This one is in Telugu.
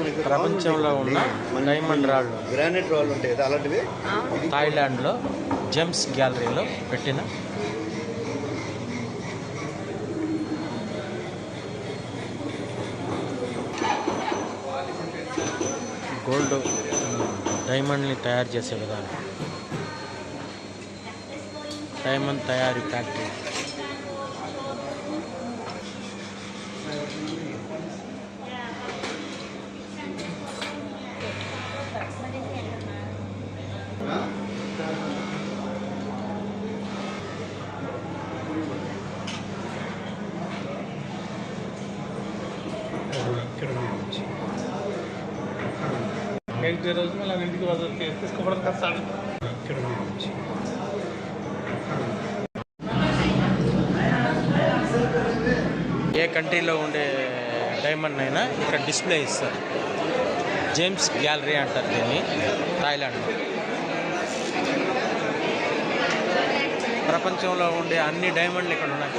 మనకి ప్రపంచంలో ఉన్న డైమండ్ రాళ్ళు. గ్రానైట్ రాళ్ళు ఉంటాయి కదా అలాంటివి? థాయిలాండ్లో జెమ్స్ గ్యాలరీలో పెట్టిన గోల్డ్ డైమండ్ని తయారు చేసే విధానం. డైమండ్ తయారీ ఫ్యాక్టరీ. రోజు మళ్ళీ ఇంటికి వదలు తీసుకోవడం కష్టాలు ఏ కంట్రీలో ఉండే డైమండ్ అయినా ఇక్కడ డిస్ప్లే ఇస్తారు. జేమ్స్ గ్యాలరీ అంటారు దీన్ని థాయిలాండ్ ప్రపంచంలో ఉండే అన్ని డైమండ్లు ఇక్కడ ఉన్నాయి.